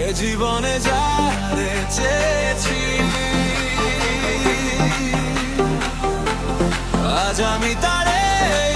এ জীবনে যারে চেয়েছি আজ আমি তারে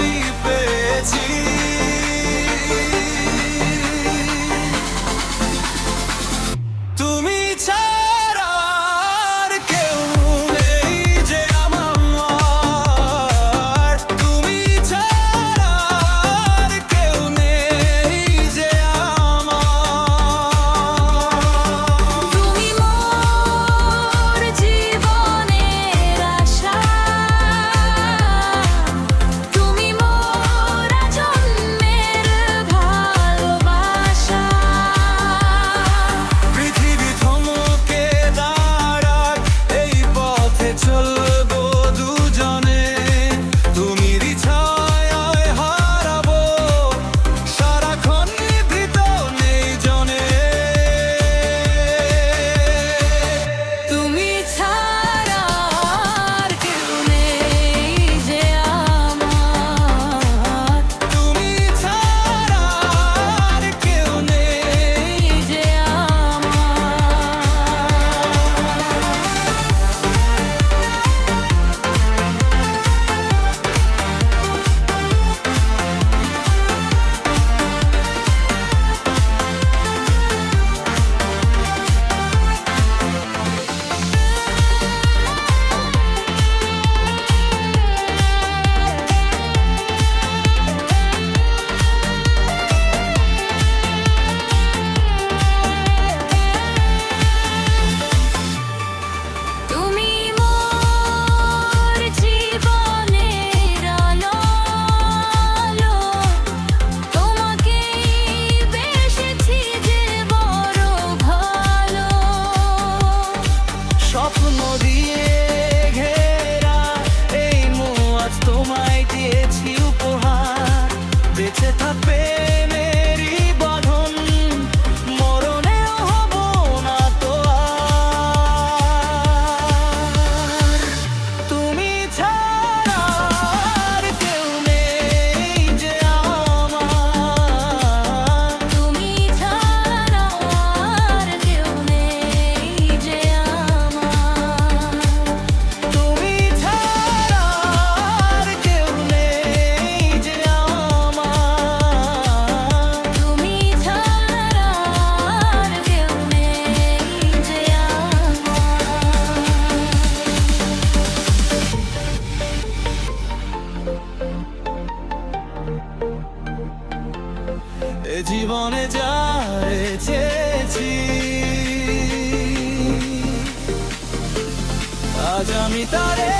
স্বপ্ন ঘেরা এই তোমায় দিয়েছি উপহার। বেঁচে থাকবে জীবনে যারে আজ আমি তারে